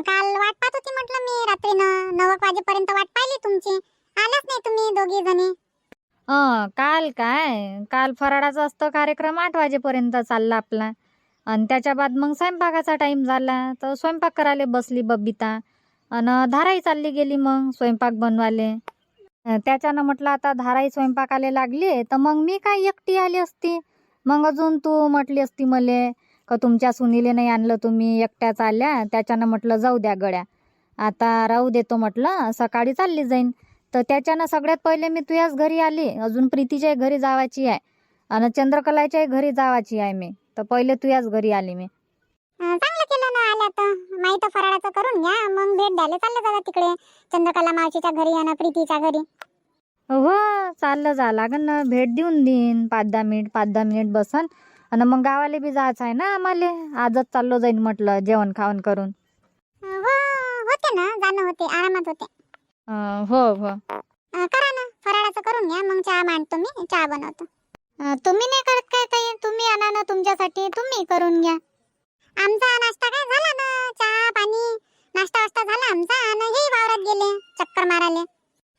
काल वाट पाहत होती म्हटलं मी रात्रीनं. नऊ वाजेपर्यंत वाट पाहिली तुमची. आलाच नाही तुम्ही दोघी जणी. अं, काल काय? काल फराळाचा असतं कार्यक्रम आठ वाजेपर्यंत चालला आपला. आणि त्याच्या बाद मग स्वयंपाकाचा टाईम झाला. तर स्वयंपाक करायला बसली बबिता. आणि धाराई चालली गेली मग स्वयंपाक बनवाले अं, त्याच्यानं म्हटलं आता धाराई स्वयंपाकाला लागली तर मग मी काय एकटी आली असती? मग अजून तू म्हटली असती मले. का तुमच्या सुनीले नाही आणलं तुम्ही? एकट्याच आल्या त्याच्यानं म्हटलं जाऊ द्या गड्या. आता राहू देतो म्हटलं सकाळी चालली जाईन. तर त्याच्यानं सगळ्यात पहिले मी तुझ्याच घरी आली. अजून प्रीतीच्याही घरी जावाची आहे. आणि चंद्रकलाच्याही घरी जावाची आहे मी. तर पहिले तुझ्याच घरी आली मी. चांगलं केलं ना आल्या तर. माहीत फराळाचं करून घ्या. मग भेट द्यायला चाललं जागा तिकडे. चंद्रकला मावशीच्या घरी आणि प्रीतीच्या घरी. हो चाललं जा. लागन ना. भेट देऊन देईन. पाच दहा मिनिट पाच दहा मिनिट बसन. आणि मग गावाला बी जायचं आहे ना आम्हाला? आजच चाललो जाईन म्हटलं जेवण खावण करून. हो होते ना जाणं होते आरामात होते. अं, हो हो. अं, करा ना फराळाचं करून घ्या मग चहा मांडतो मी चहा बनवतो. तुम्ही नाही करत काय काही तुम्ही आणा ना तुमच्यासाठी तुम्ही करून घ्या. आमचा नाश्ता काय झाला ना? चहा पाणी नाश्ता वास्ता झाला आमचा आणि हे वावरात गेले चक्कर माराले.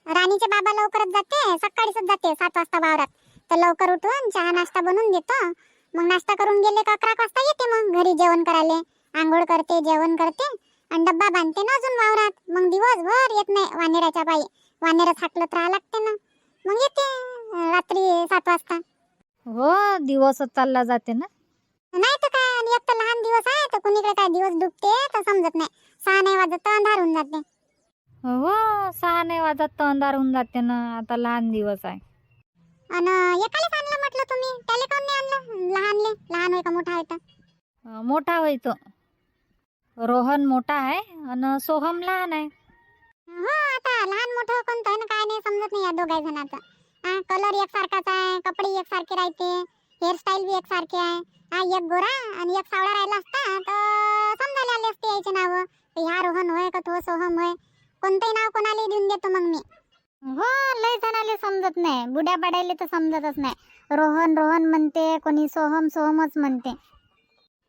राणीचे बाबा लवकरच जाते सकाळीच जाते सात वाजता वावरात. तर लवकर उठून चहा नाश्ता बनवून देतो मग नाश्ता करून गेले का अकरा वाजता येते मग? घरी जेवण करायला. आंघोळ करते जेवण करते. आणि डब्बा बांधते ना अजून वावरात. मग दिवसभर येत नाही वानेराच्या बाई. वानेरच हाकलत राहा लागते ना. मग येते रात्री सात वाजता. हो दिवसच चालला जाते ना. नाही तर काय आणि एक तर लहान दिवस आहे तर कुणीकडे काय दिवस डुबते तर समजत नाही. सहा नाही वाजत तर अंधार होऊन जाते. हो सहा नाही वाजत तर अंधार होऊन जाते ना. आता लहान दिवस आहे. एकालाच आणलं म्हटलं तुम्ही? त्याला काऊन नाही आणलं? लहानले? लहान होय का मोठा आहे तर? अं, मोठा होय तो. रोहन मोठा आहे आणि सोहम लहान आहे. हो आता लहान मोठं कोणतं आहे ना काय नाही समजत नाही या दोघा जणांचं. हा कलर एकसारखाच आहे कपडे एकसारखे राहते हेअरस्टाईल बी एकसारखे आहे. हा एक गोरा आणि एक सावळा राहिला असता तर समजायला आले असते याचे नाव. ह्या रोहन होय का तो सोहम होय? कोणतंही नाव कोणाला देऊन देतो मग मी. हो लय जणाले समजत नाही. बुड्या पाड्याले तर समजतच नाही. रोहन रोहन म्हणते कोणी सोहम सोहमच म्हणते.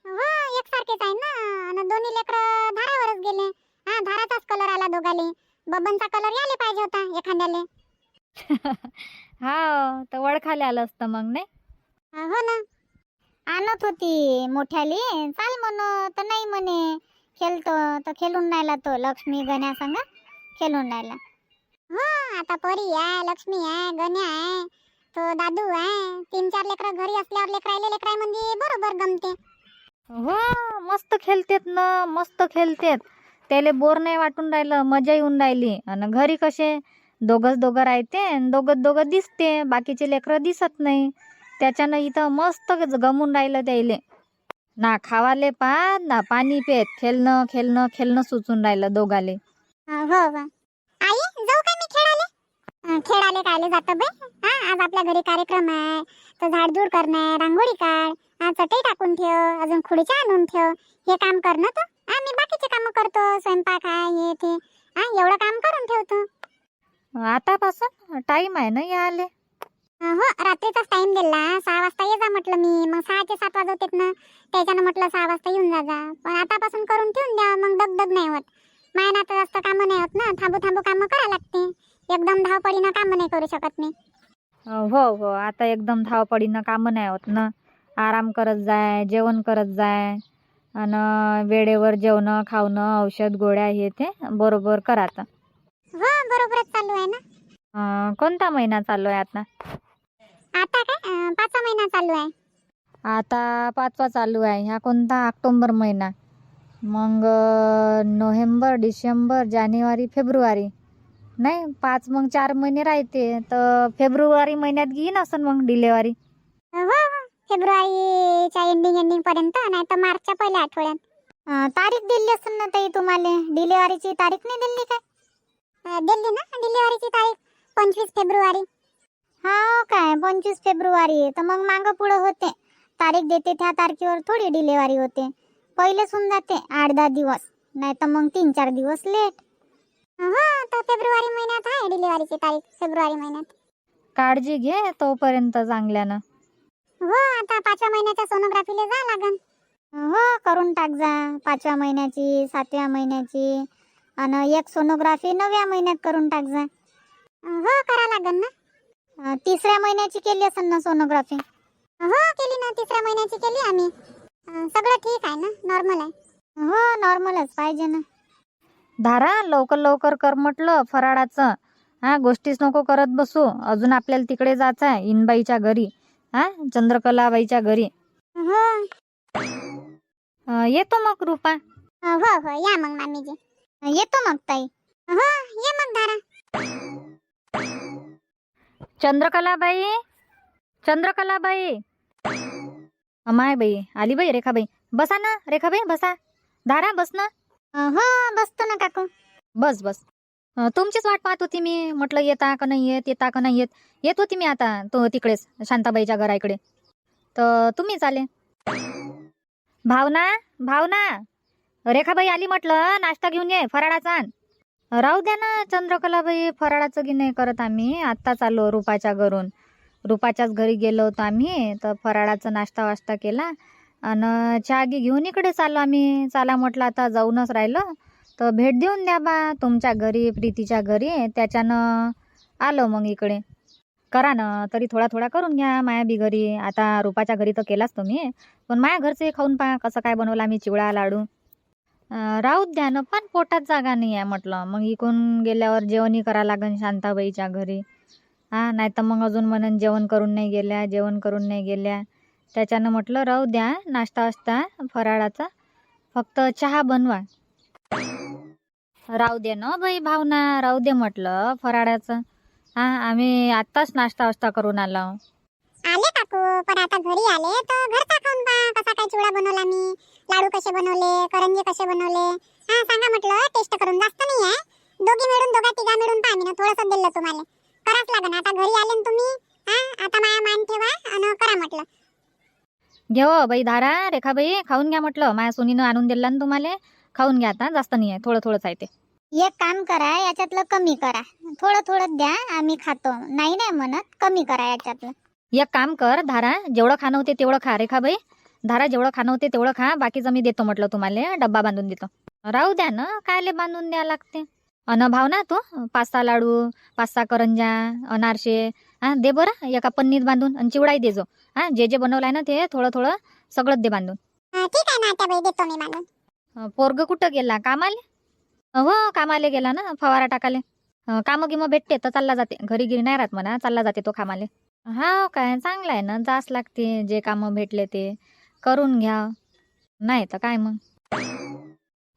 हो एकसारखेच आहे ना. आणि दोन्ही लेकर धारावरच गेले. हा धाराचाच कलर आला दोघाले. बबनचा कलर याले पाहिजे होता एखाद्याले. हा तर वळखाले आलं असतं मग नाही? हो ना. आणत होती मोठ्याली. चाल म्हण तर नाही म्हणे. खेळतो तर खेळून राहिला तो. लक्ष्मी गण्या संग खेळून राहिला. हो आता परी आहे लक्ष्मी आहे गण्या आहे तो दादू आहे. तीन चार लेकर घरी असल्यावर लेकरायले लेकराय म्हणजे बरोबर गमते. हो मस्त खेळतेत ना मस्त खेळतेत. त्याले बोर नाही वाटून राहिलं मजा येऊन राहिली. आणि घरी कसे दोघंच दोघं राहते आणि दोघं दोघं दिसते बाकीचे लेकरं दिसत नाही. त्याच्यानं इथं मस्त गमून राहिलं त्याले. ना खावाले पाहत ना पाणी पेत खेळणं खेळणं खेळणं सुचून राहिलं दोघाले. हो हो का? खेळाले? खेळाले कायले जातं बाई हा आज आपल्या घरी कार्यक्रम आहे. तर झाडझूड करणं रांगोळी काढ. चटई टाकून ठेव अजून खुडीच्या आणून ठेव. हे काम कर ना तू. हा मी बाकीचे काम करतो. स्वयंपाक आहे हे ते. हा एवढं काम करून ठेवतो आतापासून टाईम आहे ना याले? हो रात्रीचाच टाइम दिला सहा वाजता ये जा म्हटलं मी. मग सहाचे सात वाजवतेत ना. त्याच्यानं म्हटलं सहा वाजता येऊन जा जा. पण आतापासून करून ठेवून द्या. मग दगदग नाही होत. मायना तर जास्त कामं नाही होत ना. थांबू थांबू कामं करा लागते. एकदम धावपळीनं कामं नाही करू शकत मी. हो हो. आता एकदम धावपडीनं कामं नाही होत ना. आराम करत जाय जेवण करत जाय आणि वेळेवर जेवणं खावणं औषध गोळ्या हे ते बरोबर करायचं हो बरोबरच चालू आहे ना. कोणता महिना चालू आहे आता? आता काय? पाचवा महिना चालू आहे. आता पाचवा चालू आहे. ह्या कोणता? ऑक्टोबर महिना. मग नोव्हेंबर डिसेंबर जानेवारी फेब्रुवारी. नाही पाच मग चार महिने राहते. तर फेब्रुवारी महिन्यात घेईन असं मग डिलेवरी. हो हो. फेब्रुवारीच्या एंडिंग एंडिंग पर्यंत नाही तर मार्चच्या पहिल्या आठवड्यात. तारीख दिली असेल ना ताई तुम्हाला? डिलिव्हरीची तारीख नाही दिली काय? दिली ना डिलिव्हरीची तारीख? पंचवीस फेब्रुवारी. हा काय? पंचवीस फेब्रुवारी. तर मग मागं पुढं होते. तारीख देते त्या तारखेवर थोडी डिलिव्हरी होते. पहिलेच होऊन जाते आठ दहा दिवस. नाही तर मग तीन चार दिवस लेट हो तर फेब्रुवारी महिन्यात आहे डिलिव्हरीची तारीख फेब्रुवारी महिन्यात. काळजी घे तोपर्यंत चांगल्यानं. हो आता पाचव्या महिन्याच्या सोनोग्राफीला जा लागन. हो करून टाक जा. पाचव्या महिन्याची सातव्या महिन्याची आणि एक सोनोग्राफी नवव्या महिन्यात करून टाक जा. हो करा लागन ना. अं, तिसऱ्या महिन्याची केली असेल ना सोनोग्राफी हो केली ना तिसऱ्या महिन्याची केली आम्ही. सगळं ठीक आहे ना? नॉर्मल आहे. हो नॉर्मलच पाहिजे ना. धारा लवकर लवकर कर म्हटलं फराळाचं. हा गोष्टीच नको करत बसू. अजून आपल्याला तिकडे जायचं आहे इनबाईच्या घरी. हा चंद्रकलाबाईच्या घरी. हो. येतो मग रुपा. हो हो या मग मामीजी. येतो मग ताई. हो ये मग धारा चंद्रकलाबाई? चंद्रकलाबाई? माय बाई आली बाई रेखाबाई. बसा ना रेखाबाई बसा. धारा बस ना. हो बसतो ना काकू. बस बस. तुमचीच वाट पाहत होती मी. म्हटलं येता का नाही येत येता का नाही येत. येत होती मी आता तो तिकडेच शांताबाईच्या घराकडे तर तुम्ही चाले भावना भावना. रेखाबाई आली म्हटलं नाश्ता घेऊन ये फराळाचा राहू द्या ना चंद्रकलाबाई फराळाचं की नाही करत आम्ही. आत्ताच आलो रुपाच्या घरून. रुपाच्याच घरी गेलो होतो आम्ही तर फराळाचा नाश्ता वाश्ता केला. आणि चहागी घेऊन इकडेच आलो आम्ही. चला म्हटलं आता जाऊनच राहिलो. तर भेट देऊन द्या बा तुमच्या घरी प्रीतीच्या घरी. त्याच्यानं आलो मग इकडे. करा ना तरी थोडा थोडा करून घ्या माया बी घरी. आता रुपाच्या घरी तर केलाच तुम्ही. पण माया घरचे खाऊन पहा कसं काय बनवलं आम्ही चिवडा लाडू. राहू द्या ना पण पोटात जागा नाही आहे म्हटलं. मग इकून गेल्यावर जेवणही करा लागन शांताबाईच्या घरी. हा नाही तर मग अजून म्हणून जेवण करून नाही गेल्या जेवण करून नाही गेल्या. त्याच्यानं म्हटलं राहू द्या नाश्ता वास्ता फराळाचा. फक्त चहा बनवा. राहू दे ना बाई भावना राहू दे म्हटलं फराळाचं. हा आम्ही आत्ताच नाश्ता वास्ता करून आलो. आले काकू पण आता घरी आले तर घरचा खाऊन पहा कसा काय चिवडा बनवला मी लाडू कसे बनवले करंजे कसे बनवले. हा सांगा म्हटलं टेस्ट करून जास्त नाही आहे दोघी मिळून दोघा तिघा मिळून पहा मी थोडंसं दिलं तुम्हाला. कराच लागन. आता घरी आले ना तुम्ही हा? आता माया मान ठेवा आणि करा म्हटलं. घेव बाई धारा रेखाबाई खाऊन घ्या म्हटलं. माझ्या सोनीनं आणून दिलं ना तुम्हाला. खाऊन घ्या आता जास्त नाही आहे थोडं थोडंच आहे ते. एक काम करा याच्यातलं कमी करा. थोडं थोडं द्या आम्ही खातो. नाही नाही म्हणत कमी करा याच्यातलं. एक काम कर धारा जेवढं खाणं होते तेवढं खा रेखाबाई. धारा जेवढं खाणं होते तेवढं खा. बाकीचं मी देतो म्हटलं तुम्हाला डब्बा बांधून देतो. राहू द्या ना कायले बांधून द्या लागते? अन भावना तू पाच सहा लाडू पाच सहा करंजा अनारसे हा दे बरं एका पन्नीत बांधून आणि चिवडाही दे जो. हा जे जे बनवलं आहे ना ते थोडं थोडं सगळंच दे बांधून. हा, ठीक आहे ना आता बाई देतो मी बांधून. अं, पोरग कुठं गेला? कामाले? हो कामाले गेला ना फवारा टाकाले. अं, कामं गिमं भेटते तर चालला जाते. घरी गिरी नाही राहत म्हणा चालला जाते तो कामाले. हा काय चांगलं आहे ना जास लागते जे कामं भेटले ते. करून घ्या. नाही तर काय मग?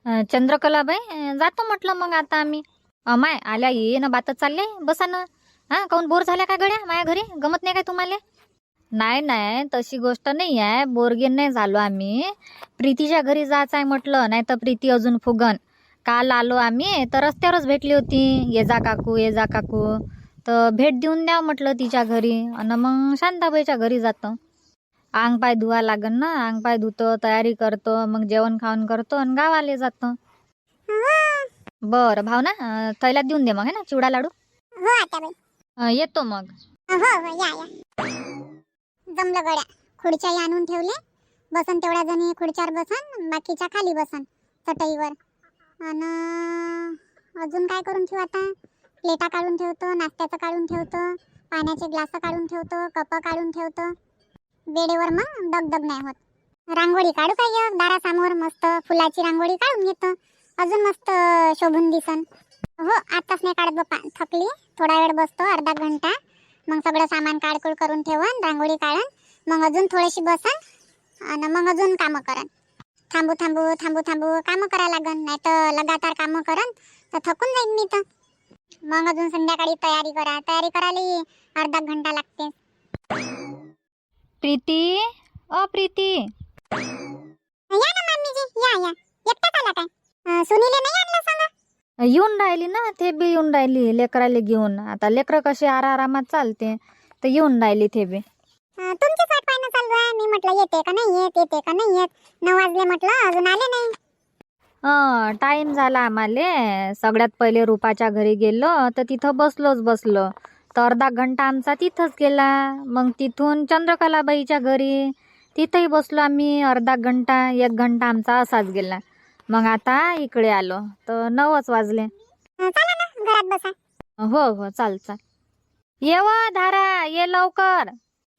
चंद्रकलाबाई जातो म्हटलं मग आता आम्ही. माय आल्या ये ना बातच चालले बसा ना हा काऊन बोर झाल्या का गड्या माझ्या घरी? गमत नाही काय तुम्हाला? नाही नाही तशी गोष्ट नाही आहे. बोरगेन नाही झालो आम्ही. प्रीतीच्या घरी जायचं आहे म्हटलं नाही तर प्रीती अजून फुगन. काल आलो आम्ही तर रस्त्यावरच भेटली होती. ये जा काकू ये जा काकू. तर भेट देऊन द्या म्हटलं तिच्या घरी. आणि मग शांताबाईच्या घरी जातं. अंग पाय धुवा लागन ना अंग पाय धुतो तयारी करतो मग जेवण खाऊन करतो आणि गावाले जातो. बरं भावना अं, थैल्यात देऊन दे मग है ना चिवडा लाडू? हो अं, येतो मग. हो हो या या. जमलं गड्या. खुर्च्याही आणून ठेवले. बसन तेवढ्या जणी खुर्च्यावर बसन बाकीच्या खाली बसन चटईवर. आणि अजून काय करून ठेवू आता? प्लेटा काढून ठेवतो नाश्त्याचं काढून ठेवतो पाण्याचे ग्लास काढून ठेवतो कप काढून ठेवतो. बेडेवर मग दगदग नाही होत. रांगोळी काढू काय दारासमोर मस्त फुलाची रांगोळी काढून घेतो. अजून मस्त शोभून दिसन. हो आताच नाही काढत बाप्पा. थकली. थोडा वेळ बसतो अर्धा घंटा. मग सगळं सामान काढकूड करून ठेवन रांगोळी काढन. मग अजून थोडीशी बसन आणि मग अजून कामं करन. थांबू थांबू थांबू थांबू. कामं करा लागन. नाही तर लगातार कामं करन तर थकून जाईन मी तर. मग अजून संध्याकाळी तयारी करा. तयारी करायला अर्धा घंटा लागते. प्रीती? अ प्रीती. या ना मम्मीजी या या. एकटाच आला काय? सुनीले नाही आणलं सांगा? येऊन राहिली ना ते बी येऊन राहिली लेकराले घेऊन. आता लेकरं कसे आरामात चालते तर येऊन राहिली ते बी. अं, तुमचीच वाट पाहणं चालू आहे. मी म्हटलं येते का नाही येत येते का नाही येत? नऊ वाजले म्हटलं अजून आले नाही. टाइम झाला आम्हाले. सगळ्यात पहिले रुपाच्या घरी गेलो तर तिथं बसलोच बसलो. तर अर्धा घंटा आमचा तिथंच गेला. मग तिथून चंद्रकलाबाईच्या घरी. तिथंही बसलो आम्ही अर्धा घंटा एक घंटा आमचा असाच गेला. मग आता इकडे आलो. तर नऊच वाजले. हो हो चाल चाल. ये व धारा ये लवकर.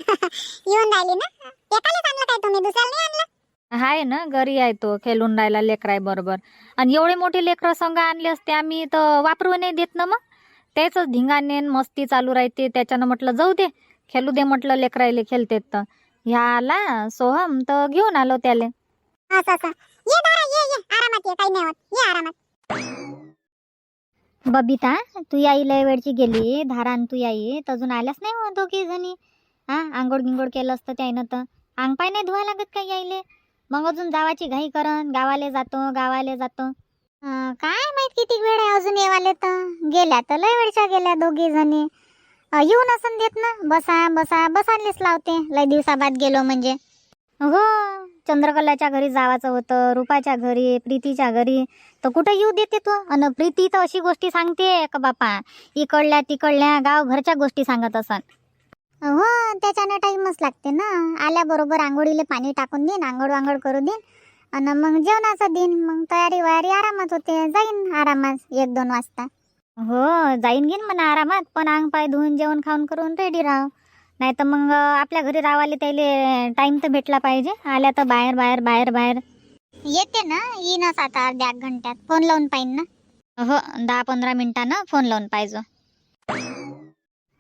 येऊन राहिली ना? काय तुम्ही? दुसऱ्याला हाय ना घरी आहे तो खेळून राहिला लेकराय बरोबर. आणि एवढे मोठे लेकरं संघ आणले असते आम्ही तर वापरू नाही देत ना मग? त्याच धिंगाणे न मस्ती चालू राहते. त्याच्यानं म्हटलं जाऊ दे खेळू दे म्हटलं लेकरायले खेळतेत तर. ह्या आला सोहम तर घेऊन आलो त्याले. असं असं. ये दारा ये ये. आरामात ये. काही नाही होत. ये आरामात. बबिता तू आई लय वेळची गेली. धारान तू तर अजून आल्याच नाही हो दोघी जणी. हा आंघोळ गिंगोळ केलं असतं त्यानं तर. अंग पाय नाही धुवा लागत का यायले मग अजून जावाची घाई करन गावाले जातो गावाले जातो. काय माहीत किती वेळ आहे अजून येवाले तर? गेल्या तर लय वेळच्या गेल्या दोघे जणी. येऊ नसन देत ना? बसा बसा बसायलाच लावते. लय दिवसाबाद गेलो म्हणजे. हो चंद्रकलाच्या घरी जावाचं होतं रुपाच्या घरी प्रीतीच्या घरी. तर कुठं येऊ देते तू? अन प्रीती तर अशी गोष्टी सांगते का बापा? इकडल्या तिकडल्या गाव घरच्या गोष्टी सांगत असन. हो त्याच्यानं टाईमच लागते ना? आल्याबरोबर आंघोळीले पाणी टाकून देईन आंघोळ वांघोळ करू देईन. आणि मग जेवणाचं देईन मग तयारी वयारी आरामात होते. जाईन आरामात एक दोन वाजता. हो जाईन घेईन म्हणा आरामात पण अंग पाय धुवून जेवण खाऊन करून रेडी राह नाही तर मग आपल्या घरी रावाले त्याले टाइम तर भेटला पाहिजे. आल्या तर बाहेर बाहेर बाहेर बाहेर. येते ना येईनच आता अर्ध्या एक घंट्यात. फोन लावून पाहिन ना. हो दहा पंधरा मिनिटानं फोन लावून पाहिजे.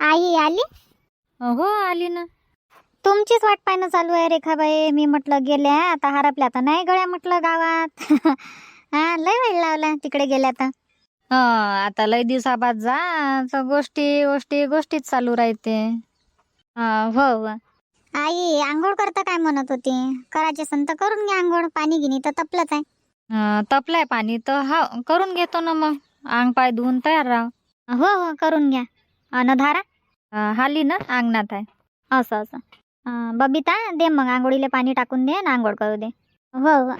आई आली? हो आली ना. तुमचीच वाट पाहणं चालू आहे रेखाबाई मी म्हटलं गेल्या. आता हरपल्या आता नाही गळ्या म्हटलं गावात. हा लय वेळ लावला तिकडे गेल्या तर. हं, आता लय दिवसाबाद जा. तर गोष्टी गोष्टी गोष्टीच चालू राहते. हो हो आई आंघोळ करता काय म्हणत होती? करायचे संत करून घ्या आंघोळ. पाणी गिनी तर तपलंच आहे. तपलाय पाणी तर. हा करून घेतो ना मग. अंग पाय धुवून तयार राह. हो हो करून घ्या. अन धारा? हाली ना अंगणात आहे. असं असं. बबिता दे मग आंघोळीला पाणी टाकून दे ना आंघोळ करू दे हो हो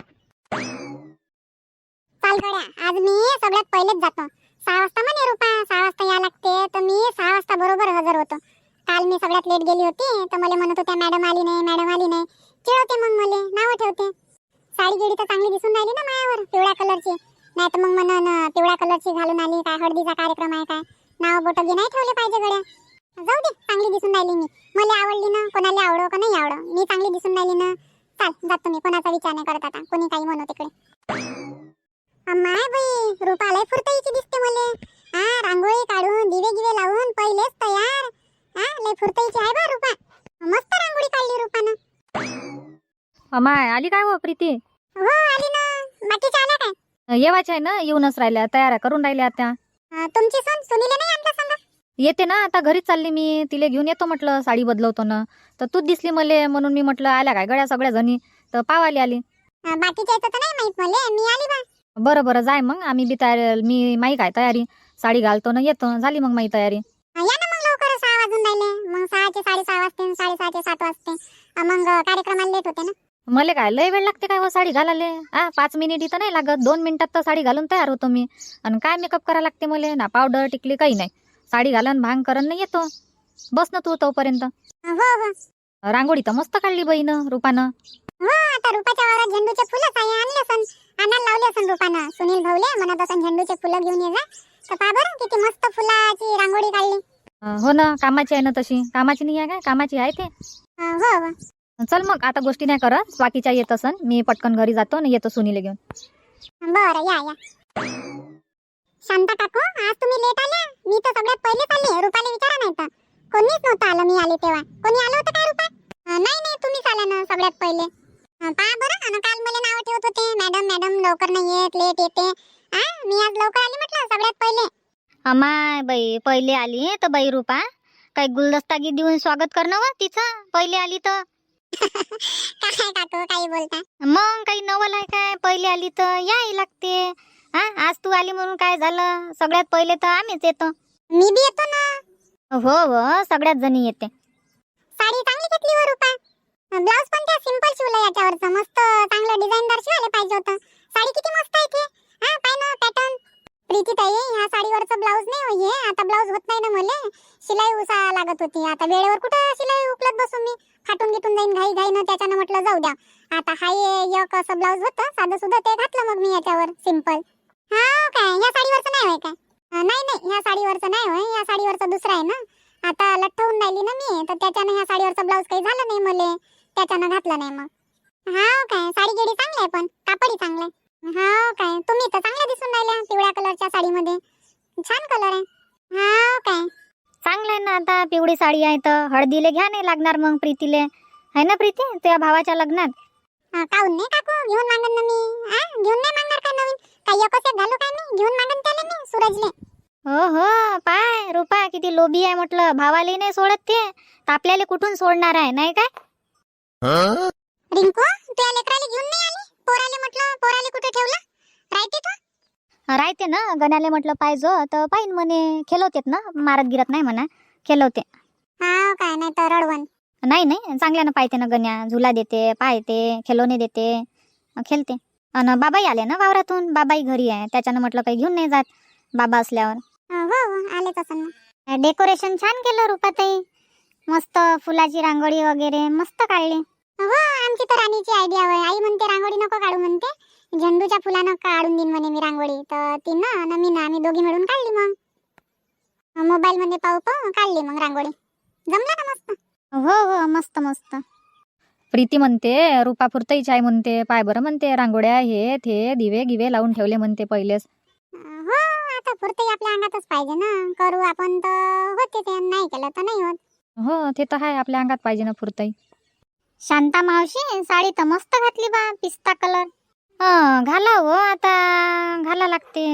चाल गड्या आज मी सगळ्यात पहिलेच जातो सहा वाजता म्हणे रुपा सहा वाजता या लागते तर मी सहा वाजता बरोबर हजर होतो काल मी सगळ्यात लेट गेली होती तर मला म्हणत होत्या मॅडम आली नाही मॅडम आली नाही चिडवते मग मला नावं ठेवते साडी गिडी तर चांगली दिसून राहिली ना मायावर पिवळ्या कलरची नाही तर मग म्हणून पिवळ्या कलरची घालून आली काय हळदीचा कार्यक्रम आहे काय नाव बोट नाही ठेवले पाहिजे गड्या जाऊ दे चांगली दिसून राहिली मी. मला आवडली ना कोणाला आवडो का नाही आवडो? मी चांगली दिसून राहिली ना चाल जातो मी. कोणाचा विचार नाही करत आता. कोणी काही म्हणू तिकडे. अम्माय बाई रूपा लय फुरताईची दिसते मले. हा रांगोळी काढून दिवे गिवे लावून पहिलेच तयार. हा लय फुरताईची आहे बा रूपा. मस्त रांगोळी काढली रूपानं. अमाय आली काय हो प्रीती? हो आली ना. बाकीच्या आल्या काय? येवाच्या आहे ना येऊनच राहिल्या तयाऱ्या करून राहिल्या आता. तुमची सून सुनीले नाही आणलं सांगा? येते ना आता घरीच चालली मी. तिला घेऊन येतो म्हटलं साडी बदलवतो ना तर तूच दिसली मले म्हणून मी म्हटलं आल्या काय गड्या सगळ्या जणी? तर पावाली आली. अं, बाकीच्या याचं तर नाही माहीत मले. मी आली बा. बरं बरं जाय मग. आम्ही बी तयारी मी माई काय तयारी? साडी घालतो ना येतो झाली मग माई तयारी. या ना मग लवकर सहा वाजून राहिले. मग सहाचे साडेसहा वाजते साडेसहाचे सात वाजते. अं, मग कार्यक्रमाला लेट होते ना. मला काय लय वेळ लागते काय हो साडी घालाले आ पाच मिनिट इथं नाही लागत. दोन मिनिटात तर साडी घालून तयार होतो मी. आणि काय मेकअप करा लागते मला? ना पावडर टिकली काही नाही. साडी घालून भांग करन नाही येतो. बस ना तू तोपर्यंत. हो हो. रांगोळी तर मस्त काढली बहीण रुपानं. हो आता रुपाच्या वावरात झेंडूचे फुलंच आहे. आणले असन. आणायला लावले असन रुपानं. सुनील भाऊले म्हणत असन झेंडूचे फुलं घेऊन ये जा. तर पहा बरं किती मस्त फुलाची रांगोळी काढली. अं, हो ना कामाची आहे ना तशी. कामाची नाही आहे काय कामाची आहे ते. अं, हो हो. चल मग आता गोष्टी नाही करत. बाकीच्या येत असन. मी पटकन घरी जातो ना येतो सुनीला घेऊन. बरं या या. शांता काकू आज तुम्ही लेट आल्या? मी तर सगळ्यात पहिलेच आले रुपाला विचारा नाही तर. कोणीच नव्हतं आलं मी आले तेव्हा. कोणी आलं होतं काय रुपा नाही नाही तुम्हीच आला ना सगळ्यात पहिले. पहा बरं. आणि काल मला नाव ठेवत होते. मॅडम मॅडम लवकर नाही येत लेट येते. हा मी आज लवकर आली म्हटलं सगळ्यात पहिले. अमाय बाई पहिले आली तर बाई रुपा. काही गुलदस्तागी देऊन स्वागत करणं व तिचं? पहिले आली तर. काय काकू काही बोलता? मग काही नवल आहे काय? पहिले आली तर याही लागते. हा आज तू आली म्हणून काय झालं? सगळ्यात पहिले तर आम्हीच येतो. मी बी येतो ना. हो हो सगळ्याच जणी येते. साडी चांगली घेतली वर रुपा ब्लाऊज पण त्या सिंपल शिवलं याच्यावरचं. मस्त चांगलं डिझाईनदार शिवायला पाहिजे होतं. साडी किती मस्त आहे ते. हा पाय ना पॅटर्न प्रीती ताई ह्या साडीवरचं ब्लाऊज नाही होई आता ब्लाऊज होत नाही ना मले. शिलाई उसा लागत होती. आता वेळेवर कुठं शिलाई उकलत बसू मी? फाटून गिटून जाईन घाई घाईनं त्याच्यानं म्हटलं जाऊ द्या. आता हाय एक असं ब्लाऊज होतं. साधं सुद्धा ते घातलं मग मी याच्यावर. सिंपल हा काय? ह्या साडीवरचं नाही होय काय? नाही नाही ह्या साडीवरचं नाही होय. ह्या साडीवरचं दुसरं आहे ना? आता लठ्ठ होऊन राहिली ना मी तर त्याच्यानं ह्या साडीवरचा ब्लाऊज काही झालं नाही मले. त्याच्यानं घातलं नाही मग. हा काय? साडी गेडी चांगली आहे पण. कापडी चांगलं आहे. हा काय? तुम्ही तर चांगल्या दिसून राहिल्या पिवळ्या कलरच्या साडीमध्ये. छान कलर आहे. हा काय? चांगलं आहे ना आता पिवळी साडी आहे तर. हळदीले घ्या नाही लागणार मग प्रीतीले. आहे ना प्रीती? तुझ्या भावाच्या लग्नात? अं, काहून नाही काकू? घेऊन मागन ना मी. हा घेऊन नाही मागणार काय नवीन? काही एकच एक घालू काय मी? घेऊन मागन त्याला मी सूरजले. हो हो पाय रुपा किती लोभी आहे म्हटलं. भावाले नाही सोडत ते. तर आपल्याला कुठून सोडणार आहे नाही काय? रिंकू तू या लेकराला घेऊन नाही आली? पोराले म्हटलं पोराले कुठे ठेवलं? राहते तू? राहते ना गण्याले म्हटलं पाहिजे तर पाहिन म्हणे खेळवतेत ना मारत गिरत नाही म्हणा खेळवते. हा काय नाही तर रडवण. नाही नाही चांगल्यानं पाहते ना गण्या. झुला देते पाहते खेळवणे देते खेळते. अन बाबाई आले ना वावरातून? बाबाई घरी आहे त्याच्यानं म्हटलं काही घेऊन नाही जात. बाबा असल्यावर. हो हो आलेच असं ना. डेकोरेशन छान केलं रुपाताई. मस्त फुलाची रांगोळी वगैरे मस्त काढली. हो आमची तर राणीची आयडिया होय आई म्हणते रांगोळी नको काढू म्हणते. झेंडूच्या फुलानं काढून देईन म्हणे मी रांगोळी. तर ती ना न मी ना आम्ही दोघी मिळून काढली मग. मोबाईल मध्ये पाहू पाहू काढली मग रांगोळी. जमला ना मस्त? हो हो मस्त मस्त. प्रीती म्हणते रुपा पुरतईच आहे म्हणते पाय बरं म्हणते रांगोळ्या हे ते दिवे गिवे लावून ठेवले म्हणते पहिलेच. हो आता पुरते आपल्या अंगातच पाहिजे ना. करू आपण तर होते ते नाही केलं तर नाही होत. हो ते तर आहे आपल्या अंगात पाहिजे ना पुरतई. शांता मावशी साडी तर मस्त घातली बा पिस्ता कलर. हं घाला हो आता घाला लागते.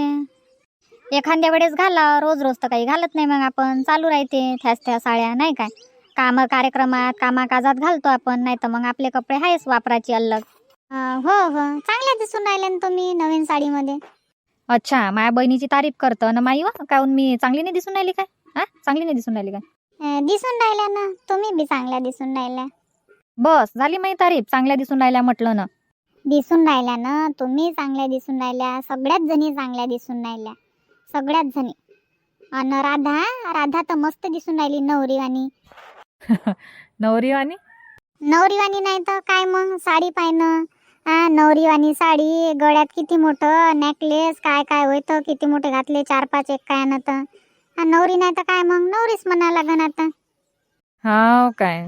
एखाद्या वेळेस घाला रोज रोज तर काही घालत नाही मग आपण. चालू राहते त्याच त्या साड्या नाही काय? काम कार्यक्रमात कामाकाजात घालतो आपण नाही तर मग आपले कपडे आहेच वापराची अलग. हो हो. चांगल्या दिसून राहिले ना तुम्ही नवीन साडीमध्ये. अच्छा माया बहिणीची तारीफ करतं ना माई वा काहून मी चांगली नाही दिसून राहिली काय? हा? चांगली नाही दिसून राहिली काय? अं, दिसून राहिल्या ना. तुम्ही बी चांगल्या दिसून राहिल्या. बस झाली माई तारीफ चांगल्या दिसून राहिल्या म्हटलं ना. दिसून राहिल्या ना. तुम्ही चांगल्या दिसून राहिल्या. सगळ्याच जणी चांगल्या दिसून राहिल्या. सगळ्याच जणी. अन राधा राधा तर मस्त दिसून राहिली नवरीवाणी. नवरीवानी नवरीवाणी? नाही तर काय मग? साडी पाहिनं. हा नवरीवाणी साडी गळ्यात किती मोठं? नेकलेस काय काय होतं किती मोठे घातले? चार पाच एक काय ना तर हा, नवरी नाही तर काय मग? नवरीच म्हणा लागन आता. हा काय.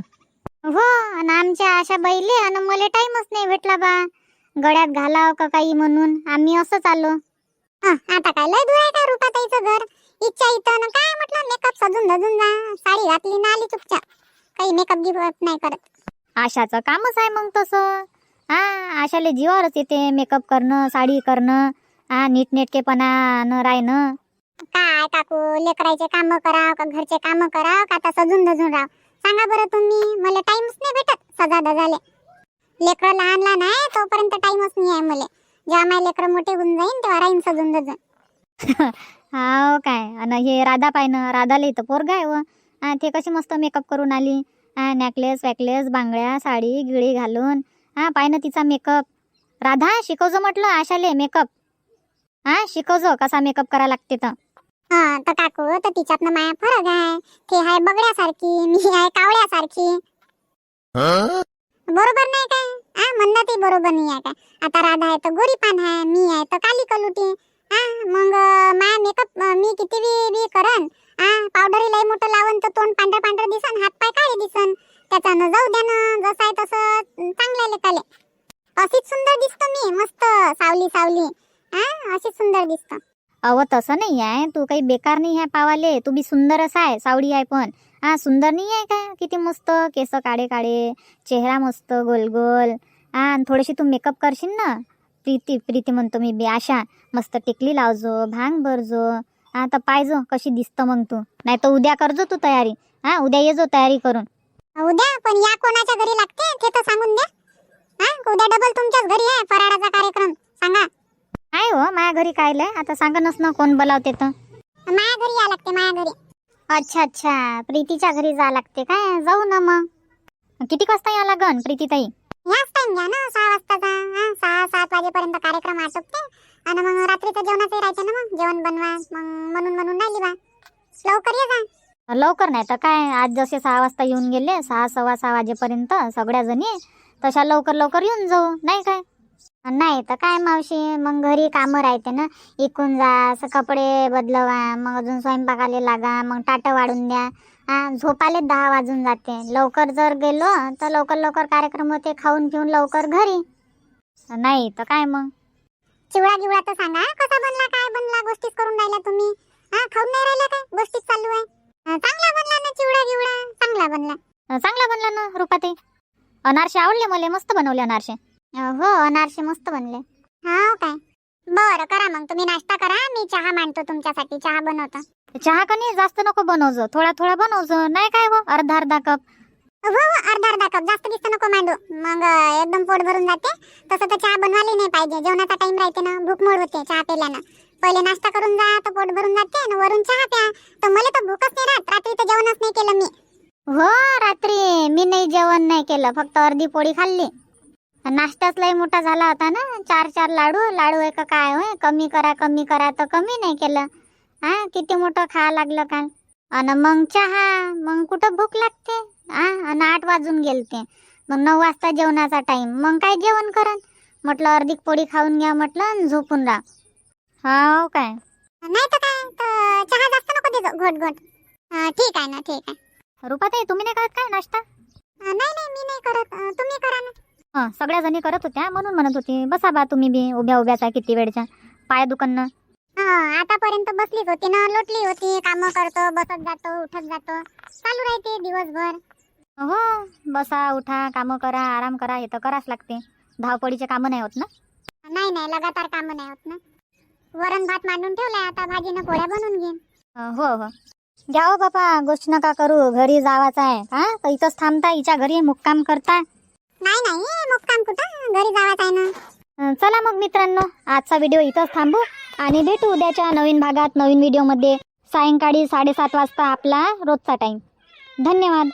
हो आणि आमच्या अशा बैले आणि मला टाइमच नाही भेटला बा. गळ्यात घालाव का काही म्हणून? आम्ही असंच आलो. आता काय? लय दूर आहे का रुपाताईचं घर? इच्छा इथं न काय म्हटलं? मेकअप सजून धजून जा. साडी घातली ना आली चुपचाप. काही मेकअप गिकअप नाही करत. आशाचं कामच आहे मग तसं. हा आशाले जीवावरच येते मेकअप करणं साडी करणं हा नीटनेटकेपणा न राहणं. काय काकू लेकरायचे काम कराव का घरचे काम कराव का आता सजून धजून राव सांगा बरं तुम्ही मला टाइमच नाही भेटत सजा धजाले लेकरं लहान लहान आहे तोपर्यंत टाइमच नाही आहे मला. जेव्हा माझे लेकरं मोठे होऊन जाईन तेव्हा राहीन सजून धजून. हा काय आणि हे राधा पाहिनं राधाला इथं पोरगा आहे व. ते कशी मस्त मेकअप करून आली. हा नेकलेस वॅकलेस बांगड्या साडी गिळी घालून. हा पाहिनं तिचा मेकअप राधा शिकवजो म्हटलं आशाले मेकअप हा शिकवजो कसा मेकअप करा लागते तर. हा तर काकू तर तिच्यातनं माया फरक आहे. ते आहे बगड्यासारखी मी आहे कावळ्यासारखी. बरोबर नाही काय? हा म्हणणं ते बरोबर नाही आहे काय? आता राधा आहे तर गोरी पान आहे मी आहे तर काली कलुटी. हा मग माय माया मेकअप मी किती बी बी करन हा पावडर लय मोठं लावून तर तोंड पांढरं पांढरं दिसन हात पाय काळे दिसन? त्याच्यानं जाऊ द्या ना जसं आहे तसं चांगलं लेकाले. अशीच सुंदर दिसतो मी मस्त सावली सावली. हा अशीच सुंदर दिसतो. अव तसं नाही आहे तू काही बेकार नाही आहे पावाले तू बी सुंदरच आहे सावडी आहे पण. हा सुंदर नाही आहे का? किती मस्त केस काळे काळे चेहरा मस्त गोल गोल. हा आणि थोडीशी तू मेकअप करशील ना प्रीती प्रीती म्हणतो मी बी आशा मस्त टिकली लावजो भांग भरजो. तर पाहिजो कशी दिसतं मग तू. नाही तर उद्या करजो तू तयारी. हा उद्या ये जो तयारी करून. उद्या? पण या कोणाच्या घरी लागते? ते तर सांगून द्या. हा उद्या डबल तुमच्याच घरी आहे फराळाचा कार्यक्रम. सांगा. आहे हो माझ्या घरी कायलंय आता सांगनच ना कोण बोलावते तर. माया घरी या लागते माया घरी. अच्छा अच्छा. प्रीतीच्या घरी जा लागते काय? जाऊ ना मग. किती वाजता या लागन प्रीतीताई? याच टाइम घ्या ना सहा वाजताचा हा सहा सात वाजेपर्यंत कार्यक्रम आटोपते. आणि मग रात्रीचं जेवणाचं राहायचं ना मग जेवण बनवा मग म्हणून म्हणून राहिली बा. लवकर ये जा. लवकर नाही तर काय आज जसे सहा वाजता येऊन गेले सहा सव्वा सहा वाजेपर्यंत सगळ्या जणी तशा लवकर लवकर येऊन जाऊ नाही काय? नाही तर काय मावशी मग घरी कामं राहते ना. इकून जा असं कपडे बदलवा मग अजून स्वयंपाकाले लागा मग ताटं वाढून द्या. हा झोपाले दहा वाजून जाते. लवकर जर गेलो तर लवकर लवकर कार्यक्रम होते खाऊन पिऊन लवकर घरी. नाही तर काय मग? चिवडा गिवडा तर सांगा कसा बनला काय बनला गोष्टीच करून राहिला तुम्ही. हा खाऊन नाही राहिला काय? गोष्टीच चालू आहे. चांगला बनला ना चिवडा गिवडा? चांगला बनला. चांगला बनला ना रुपाताई. अनारसे आवडले मला मस्त बनवले अनारसे. हो अनारसे मस्त बनले. हा काय? बरं करा मग. तुम्ही नाश्ता करा मी चहा मांडतो तुमच्यासाठी. चहा बनवतो. चहा का नाही? जास्त नको बनवजो. थोडा थोडा बनवजो. नाही काय हो? अर्धा अर्धा कप. हो हो अर्धा अर्धा कप. जास्त दिसत नको मांडू. मग अं, एकदम पोट भरून जाते. तसं तर चहा बनवायला नाही पाहिजे. जेवणाचा टाइम राहते ना. भूक मोड होते चहा पेल्यानं पहिले नाश्ता करून जा तर पोट भरून जाते. आणि वरून चहा प्या. तर मला तर भूकच नाही राहत. रात्री तर जेवणच नाही केलं मी. हो रात्री. मी नाही जेवण नाही केलं. फक्त अर्धी पोळी खाल्ली. नाश्ताच लय मोठा झाला होता ना? चार चार लाडू लाडू आहे का काय होय? कमी करा कमी करा तर कमी नाही केलं. हा किती मोठं खा लागलं काल? अन मग चहा मग कुठं भूक लागते? हा अन आठ वाजून गेलते. मग नऊ वाजता जेवणाचा टाइम मग काय जेवण करन? म्हटलं अर्धी पोळी खाऊन घ्या म्हटलं अन झोपून राहा. हो काय? नाही तर काय तर चहा जास्त नको देतो घोट घोट. ठीक आहे ना ठीक आहे. रुपाताई तुम्ही नाही करत काय नाश्ता? नाही नाही मी नाही करत. तुम्ही करा ना. हं सगळ्या जणी करत होत्या म्हणून म्हणत होती बसा बा तुम्ही बी उभ्या उभ्याचा किती वेळच्या पाय दुकान हं, आतापर्यंत बसलीच होती ना लोटली होती कामं करतो बसत जातो उठत जातो. चालू राहते दिवसभर. हो बसा उठा कामं करा आराम करा हे तर करावंच लागते. धावपळीचे कामं नाही होत ना? नाही नाही लगातार कामं नाही होत ना. वरण भात मांडून ठेवलाय आता भाजीनं पोळ्या बनवून घेईन. अं, हो हो. घ्या हो बापा गोष्ट नका करू घरी जावाचं आहे. हा तर इथंच थांबता हिच्या घरी मुक्काम करता नाही नाही. मुक्काम कुठं? घरी जावाच आहे ना. चला मग मित्रांनो आजचा व्हिडिओ इथंच थांबू आणि भेटू उद्याच्या नवीन भागात नवीन व्हिडिओमध्ये. सायंकाळी साडेसात वाजता आपला रोजचा टाईम धन्यवाद.